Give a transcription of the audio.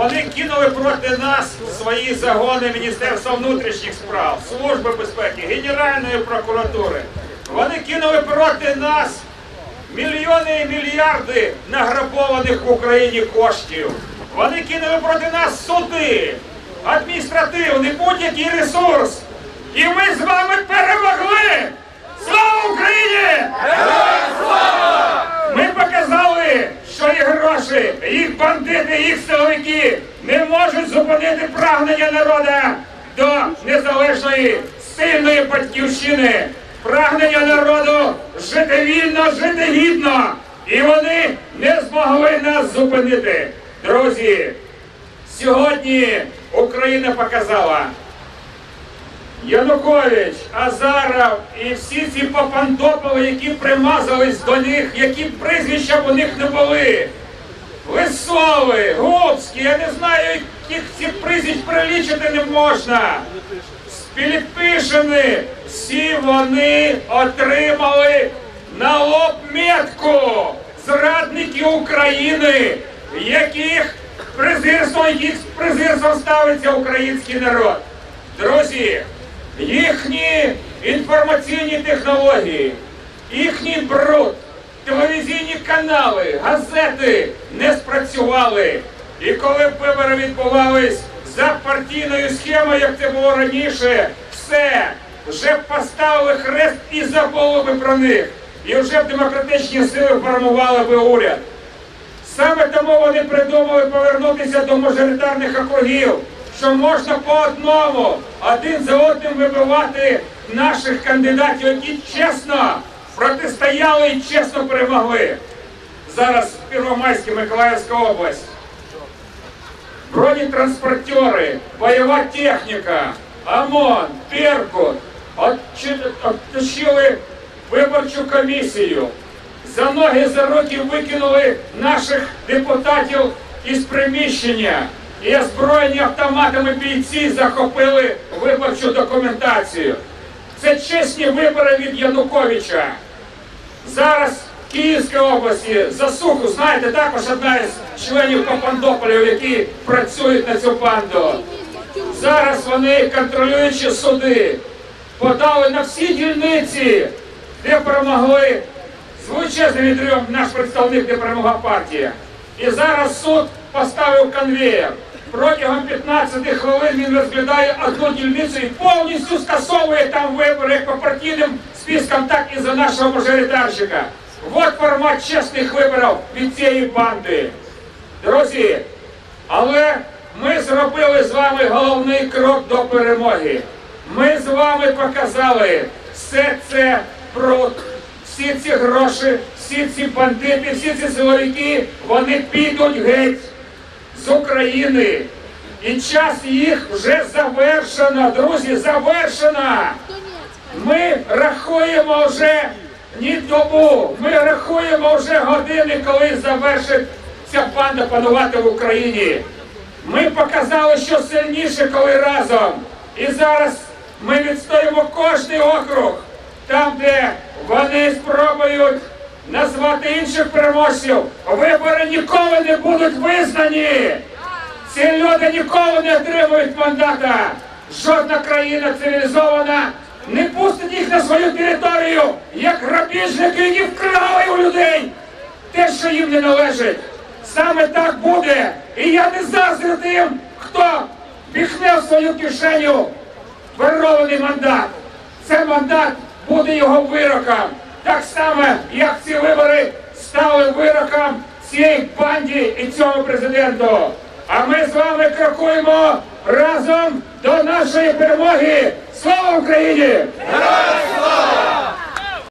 Вони кинули проти нас свої загони Міністерства внутрішніх справ, Служби безпеки, Генеральної прокуратури. Вони кинули проти нас мільйони і мільярди награбованих в Україні коштів. Вони кинули проти нас суди, адміністративний будь-який ресурс. І ми з вами перемогли! Слава Україні! Ми показали, що їх гроші, їх бандити, їх силовики не можуть зупинити прагнення народу до незалежної сильної батьківщини, прагнення народу жити вільно, жити гідно. І вони не змогли нас зупинити. Друзі, сьогодні Україна показала. Янукович, Азаров і всі ці попандополи, які примазались до них, які прізвища б у них не були. Лисови, Губські, я не знаю, яких цих прізвищ прилічити не можна. Спіліпишини, всі вони отримали на лоб метку зрадники України, яких презирством, яких з презирством ставиться український народ. Друзі, їхні інформаційні технології, їхній бруд, телевізійні канали, газети не спрацювали. І коли вибори відбувались за партійною схемою, як це було раніше, все, вже б поставили хрест і забули би про них. І вже б демократичні сили формували би уряд. Саме тому вони придумали повернутися до мажоритарних округів, що можна по одному один за одним вибивати наших кандидатів, які чесно протистояли і чесно перемогли. Зараз Первомайська Миколаївська область. Бронетранспортери, бойова техніка, ОМОН, Беркут отчи- виборчу комісію. За ноги за руки викинули наших депутатів із приміщення і озброєні автоматами бійці захопили виборчу документацію. Це чесні вибори від Януковича. Зараз в Київській області засуху, знаєте, також одна із членів Папандополів, які працюють на цю банду. Зараз вони, контролюючи суди, подали на всі дільниці, де перемогли з величезним наш представник, де перемогла партія. І зараз суд поставив конвеєр. Протягом 15 хвилин він розглядає одну дільницю і повністю скасовує там вибори як по партійним спискам, так і за нашого мажоритарщика. От формат чесних виборів від цієї банди. Друзі, але ми зробили з вами головний крок до перемоги. Ми з вами показали все це бруд, всі ці гроші, всі ці бандити, всі ці силовики, вони підуть геть з України. І час їх вже завершено, друзі, завершено. Ми рахуємо вже ні добу, ми рахуємо вже години, коли завершить ця банда панувати в Україні. Ми показали, що сильніше, коли разом. І зараз ми відстоїмо кожний округ, там, де вони спробують назвати інших переможців. Вибори ніколи не будуть визнані. Ці люди ніколи не отримують мандата. Жодна країна цивілізована не пустить їх на свою територію, як грабіжники, які вкрали у людей те, що їм не належить. Саме так буде. І я не заздрю тим, хто піхне в свою кишеню верований мандат. Це мандат буде його вироком. Так само, як ці вибори стали вироком цієї банді і цього президенту. А ми з вами крокуємо разом до нашої перемоги. Слава Україні! Героям слава!